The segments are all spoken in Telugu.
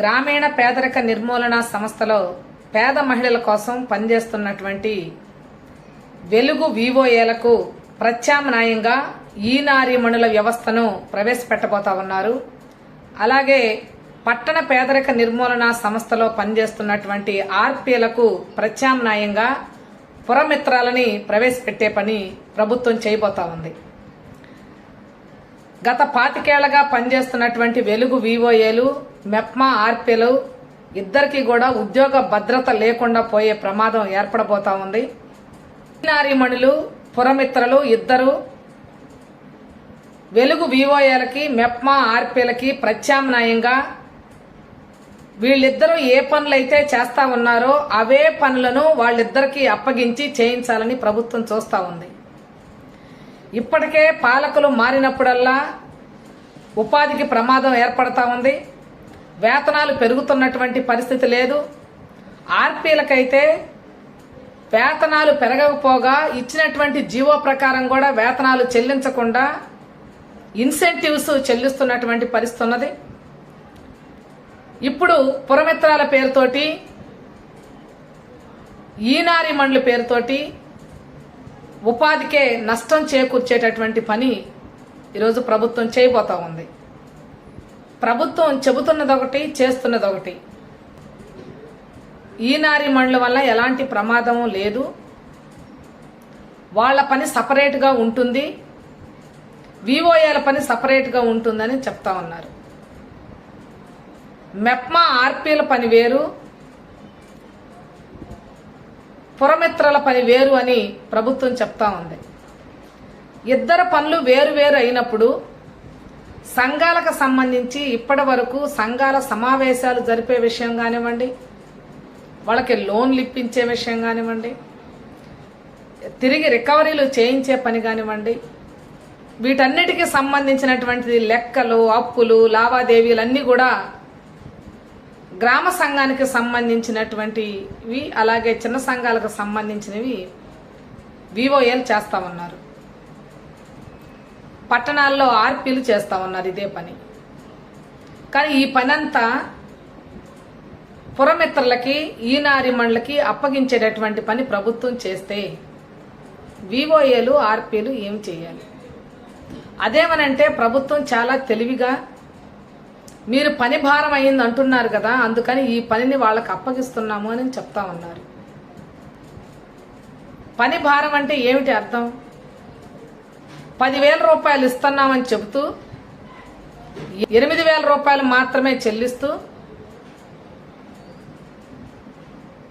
గ్రామీణ పేదరిక నిర్మూలన సంస్థలో పేద మహిళల కోసం పనిచేస్తున్నటువంటి వెలుగు వివోఏలకు ప్రత్యామ్నాయంగా ఈనారీమణుల వ్యవస్థను ప్రవేశపెట్టబోతా ఉన్నారు. అలాగే పట్టణ పేదరిక నిర్మూలన సంస్థలో పనిచేస్తున్నటువంటి ఆర్పీలకు ప్రత్యామ్నాయంగా పురమిత్రాలని ప్రవేశపెట్టే పని ప్రభుత్వం చేయబోతా ఉంది. గత పాతికేళ్ళగా పనిచేస్తున్నటువంటి వెలుగు వివోఏలు మెప్మా ఆర్పీలు ఇద్దరికి కూడా ఉద్యోగ భద్రత లేకుండా పోయే ప్రమాదం ఏర్పడబోతా ఉంది. నారీమణులు పురమిత్రలు ఇద్దరు వెలుగు వివోఏలకి మెప్మా ఆర్పీలకి ప్రత్యామ్నాయంగా వీళ్ళిద్దరూ ఏ పనులైతే చేస్తా ఉన్నారో అవే పనులను వాళ్ళిద్దరికీ అప్పగించి చేయించాలని ప్రభుత్వం చూస్తా ఉంది. ఇప్పటికే పాలకులు మారినప్పుడల్లా ఉపాధికి ప్రమాదం ఏర్పడతా ఉంది. వేతనాలు పెరుగుతున్నటువంటి పరిస్థితి లేదు. ఆర్పీలకైతే వేతనాలు పెరగకపోగా ఇచ్చినటువంటి జీవో ప్రకారం కూడా వేతనాలు చెల్లించకుండా ఇన్సెంటివ్స్ చెల్లిస్తున్నటువంటి పరిస్థితి ఉన్నది. ఇప్పుడు పురమిత్రాల పేరుతోటి ఈనారి మండలి పేరుతోటి ఉపాధికే నష్టం చేకూర్చేటటువంటి పని ఈరోజు ప్రభుత్వం చేయబోతా ఉంది. ప్రభుత్వం చెబుతున్నది ఒకటి చేస్తున్నది ఒకటి ఈనారి మండలి వల్ల ఎలాంటి ప్రమాదం లేదు. వాళ్ళ పని సపరేట్గా ఉంటుంది. వివోఏల పని సపరేట్గా ఉంటుందని చెప్తా ఉన్నారు. మెప్మా ఆర్పీల పని వేరు. పురమిత్రల పని వేరు అని ప్రభుత్వం చెప్తా ఉంది. ఇద్దరు పనులు వేరు వేరు అయినప్పుడు సంఘాలకు సంబంధించి ఇప్పటి వరకు సంఘాల సమావేశాలు జరిపే విషయం కానివ్వండి వాళ్ళకి లోన్లు ఇప్పించే విషయం కానివ్వండి తిరిగి రికవరీలు చేయించే పని కానివ్వండి వీటన్నిటికీ సంబంధించినటువంటిది లెక్కలు అప్పులు లావాదేవీలు అన్నీ కూడా గ్రామ సంఘానికి సంబంధించినటువంటివి అలాగే చిన్న సంఘాలకు సంబంధించినవి వివోఎల్ చేస్తా ఉన్నారు. పట్టణాల్లో ఆర్పీలు చేస్తా ఉన్నారు ఇదే పని. కానీ ఈ పనంతా పురమిత్రులకి ఈనారిమణులకి అప్పగించేటటువంటి పని ప్రభుత్వం చేస్తే వివోఏలు ఆర్పీలు ఏం చేయాలి? అదేమనంటే ప్రభుత్వం చాలా తెలివిగా మీరు పని భారం అయింది అంటున్నారు కదా అందుకని ఈ పనిని వాళ్ళకి అప్పగిస్తున్నాము అని చెప్తా ఉన్నారు. పని భారం అంటే ఏమిటి అర్థం? పదివేల రూపాయలు ఇస్తున్నామని చెబుతూ ఎనిమిది వేల రూపాయలు మాత్రమే చెల్లిస్తూ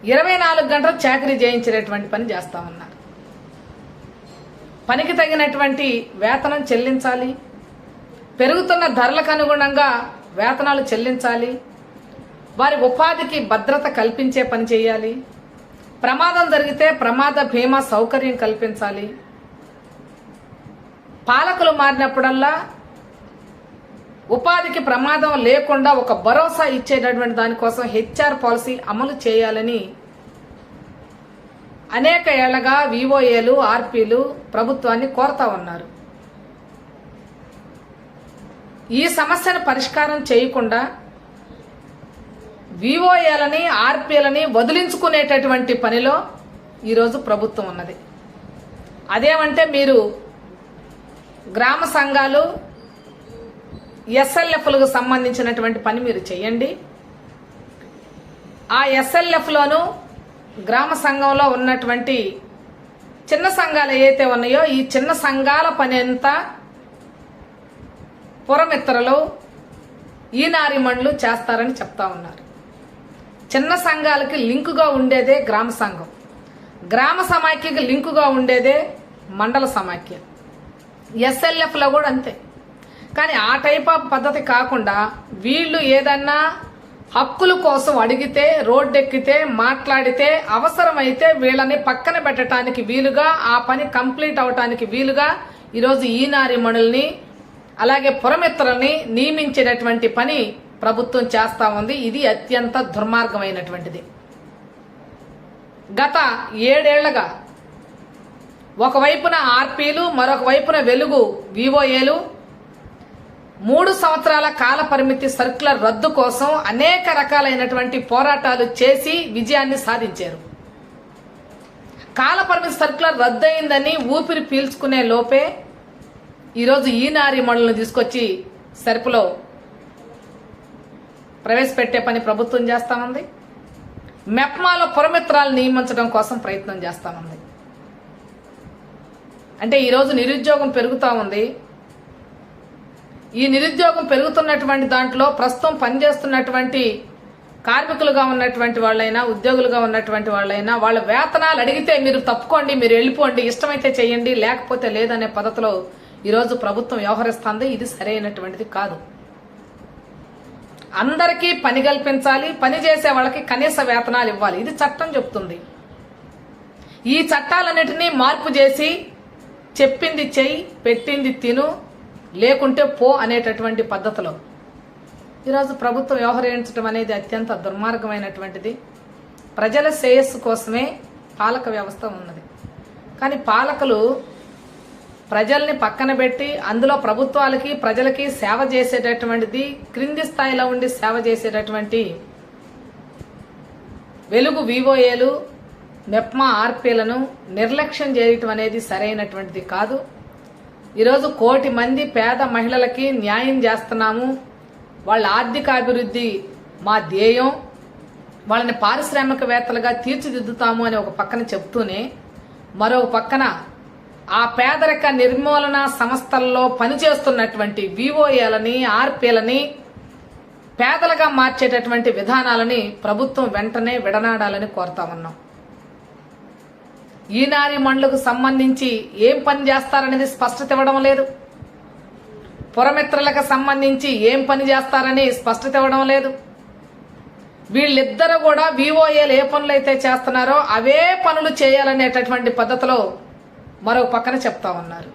ఇరవై నాలుగు గంటలు చాకరీ చేయించేటటువంటి పని చేస్తా ఉన్నారు. పనికి తగినటువంటి వేతనం చెల్లించాలి. పెరుగుతున్న ధరలకు అనుగుణంగా వేతనాలు చెల్లించాలి. వారి ఉపాధికి భద్రత కల్పించే పని చేయాలి. ప్రమాదం జరిగితే ప్రమాద బీమా సౌకర్యం కల్పించాలి. పాలకులు మారినప్పుడల్లా ఉపాధికి ప్రమాదం లేకుండా ఒక భరోసా ఇచ్చేటటువంటి దానికోసం హెచ్ఆర్ పాలసీ అమలు చేయాలని అనేక ఏళ్ళగా వివోఏలు ఆర్పీలు ప్రభుత్వాన్ని కోరుతా ఉన్నారు. ఈ సమస్యను పరిష్కారం చేయకుండా వివోఏలని ఆర్పీలని వదిలించుకునేటటువంటి పనిలో ఈరోజు ప్రభుత్వం ఉన్నది. అదేమంటే మీరు గ్రామ సంఘాలు ఎస్ఎల్ఎఫ్లకు సంబంధించినటువంటి పని మీరు చేయండి ఆ ఎస్ఎల్ఎఫ్లోను గ్రామ సంఘంలో ఉన్నటువంటి చిన్న సంఘాలు ఏవైతే ఉన్నాయో ఈ చిన్న సంఘాల పని అంతా పురమిత్రలు ఈనారిమణులు చేస్తారని చెప్తా ఉన్నారు. చిన్న సంఘాలకి లింకుగా ఉండేదే గ్రామ సంఘం. గ్రామ సమాఖ్యకి లింకుగా ఉండేదే మండల సమాఖ్య. ఎస్ఎల్ఎఫ్లో కూడా అంతే. కానీ ఆ టైప్ ఆఫ్ పద్ధతి కాకుండా వీళ్ళు ఏదన్నా హక్కుల కోసం అడిగితే రోడ్డెక్కితే మాట్లాడితే అవసరమైతే వీళ్ళని పక్కన పెట్టడానికి వీలుగా ఆ పని కంప్లీట్ అవటానికి వీలుగా ఈరోజు ఈనారి మణుల్ని అలాగే పురమిత్రుల్ని నియమించేటటువంటి పని ప్రభుత్వం చేస్తా ఉంది. ఇది అత్యంత దుర్మార్గమైనటువంటిది. గత ఏడేళ్ళగా ఒకవైపున ఆర్పీలు మరొక వైపున వెలుగు వివోఏలు మూడు సంవత్సరాల కాల పరిమితి సర్కులర్ రద్దు కోసం అనేక రకాలైనటువంటి పోరాటాలు చేసి విజయాన్ని సాధించారు. కాల పరిమితి సర్కులర్ రద్దయిందని ఊపిరి పీల్చుకునే లోపే ఈరోజు ఈ నారీమణులను తీసుకొచ్చి సరుపులో ప్రవేశపెట్టే పని ప్రభుత్వం చేస్తామంది మెప్మాలో పురమిత్రాలు నియమించడం కోసం ప్రయత్నం చేస్తామంది అంటే ఈరోజు నిరుద్యోగం పెరుగుతూ ఉంది. ఈ నిరుద్యోగం పెరుగుతున్నటువంటి దాంట్లో ప్రస్తుతం పనిచేస్తున్నటువంటి కార్మికులుగా ఉన్నటువంటి వాళ్ళైనా ఉద్యోగులుగా ఉన్నటువంటి వాళ్ళైనా వాళ్ళ వేతనాలు అడిగితే మీరు తప్పుకోండి మీరు వెళ్ళిపోండి ఇష్టమైతే చేయండి లేకపోతే లేదనే పద్ధతిలో ఈరోజు ప్రభుత్వం వ్యవహరిస్తుంది ఇది సరైనటువంటిది కాదు. అందరికీ పని కల్పించాలి పని చేసే వాళ్ళకి కనీస వేతనాలు ఇవ్వాలి ఇది చట్టం చెప్తుంది. ఈ చట్టాలన్నిటినీ మార్పు చేసి చెప్పింది చెయ్యి పెట్టింది తిను లేకుంటే పో అనేటటువంటి పద్ధతిలో. ఈరోజు ప్రభుత్వం వ్యవహరించడం అనేది అత్యంత దుర్మార్గమైనటువంటిది. ప్రజల శ్రేయస్సు కోసమే పాలక వ్యవస్థ ఉన్నది. కానీ పాలకులు ప్రజల్ని పక్కన పెట్టి అందులో ప్రభుత్వాలకి ప్రజలకి సేవ చేసేటటువంటిది క్రింది స్థాయిలో ఉండి సేవ చేసేటటువంటి వెలుగు వివోఏలు మెప్మా ఆర్పీలను నిర్లక్ష్యం చేయటం అనేది సరైనటువంటిది కాదు. ఈరోజు కోటి మంది పేద మహిళలకి న్యాయం చేస్తున్నాము. వాళ్ళ ఆర్థిక అభివృద్ధి మా ధ్యేయం. వాళ్ళని పారిశ్రామికవేత్తలుగా తీర్చిదిద్దుతాము అని ఒక పక్కన చెప్తూనే మరో పక్కన ఆ పేదరిక నిర్మూలన సంస్థల్లో పనిచేస్తున్నటువంటి వివోఏలని ఆర్పీలని పేదలుగా మార్చేటటువంటి విధానాలని ప్రభుత్వం వెంటనే విడనాడాలని కోరుతా ఉన్నాం ఈనారి మండలకు సంబంధించి ఏం పని చేస్తారనేది స్పష్టత ఇవ్వడం లేదు. పురమిత్రులకు సంబంధించి ఏం పని చేస్తారని స్పష్టత ఇవ్వడం లేదు. వీళ్ళిద్దరూ కూడా వివోఏలు ఏ పనులు అయితే చేస్తున్నారో అవే పనులు చేయాలనేటటువంటి పద్ధతిలో మరో పక్కన చెప్తా ఉన్నారు.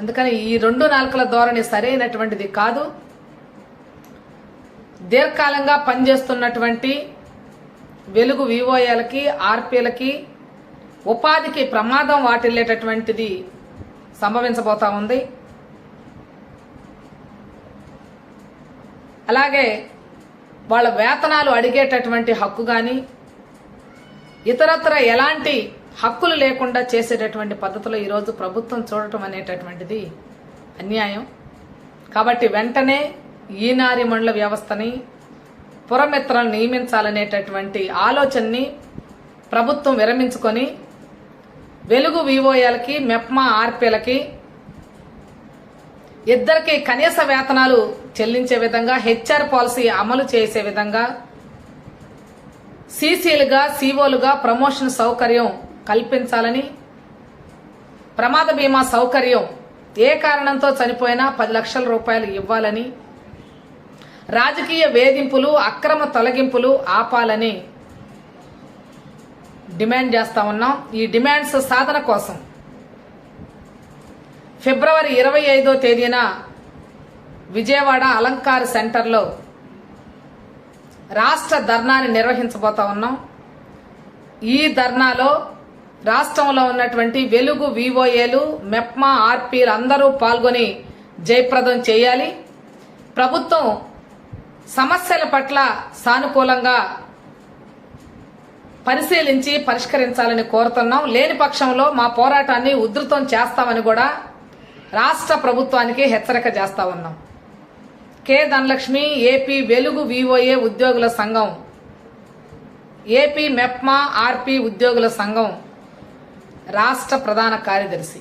అందుకని ఈ రెండు నాలుకల ధోరణి సరైనటువంటిది కాదు. దీర్ఘకాలంగా పనిచేస్తున్నటువంటి వెలుగు వివోఏలకి ఆర్పీలకి ఉపాధికి ప్రమాదం వాటిల్లేటటువంటిది సంభవించబోతా ఉంది. అలాగే వాళ్ళ వేతనాలు అడిగేటటువంటి హక్కు కానీ ఇతరత్ర ఎలాంటి హక్కులు లేకుండా చేసేటటువంటి పద్ధతిలో ఈరోజు ప్రభుత్వం చూడటం అనేటటువంటిది అన్యాయం. కాబట్టి వెంటనే ఈనారి మండల వ్యవస్థని పురమిత్రలను నియమించాలనేటటువంటి ఆలోచనని ప్రభుత్వం విరమించుకొని వెలుగు వివోఏలకి మెప్మా ఆర్పీలకి ఇద్దరికి కనీస వేతనాలు చెల్లించే విధంగా హెచ్ఆర్ పాలసీ అమలు చేసే విధంగా సీసీలుగా సీఓలుగా ప్రమోషన్ సౌకర్యం కల్పించాలని ప్రమాద బీమా సౌకర్యం ఏ కారణంతో చనిపోయినా పది లక్షల రూపాయలు ఇవ్వాలని రాజకీయ వేధింపులు అక్రమ తొలగింపులు ఆపాలని డిమాండ్ చేస్తా ఉన్నాం. ఈ డిమాండ్స్ సాధన కోసం ఫిబ్రవరి ఇరవై ఐదో తేదీన విజయవాడ అలంకార్ సెంటర్లో రాష్ట్ర ధర్నాని నిర్వహించబోతా ఉన్నాం. ఈ ధర్నాలో రాష్ట్రంలో ఉన్నటువంటి వెలుగు వివోఏలు మెప్మా ఆర్పీలు అందరూ పాల్గొని జయప్రదం చేయాలి. ప్రభుత్వం సమస్యల పట్ల సానుకూలంగా పరిశీలించి పరిష్కరించాలని కోరుతున్నాం. లేని పక్షంలో మా పోరాటాన్ని ఉధృతం చేస్తామని కూడా రాష్ట్ర ప్రభుత్వానికి హెచ్చరిక చేస్తా ఉన్నాం. K. Dhanalakshmi AP Velugu VOA ఉద్యోగుల సంఘం ఏపీ మెప్మా ఆర్పీ ఉద్యోగుల సంఘం రాష్ట్ర ప్రధాన కార్యదర్శి.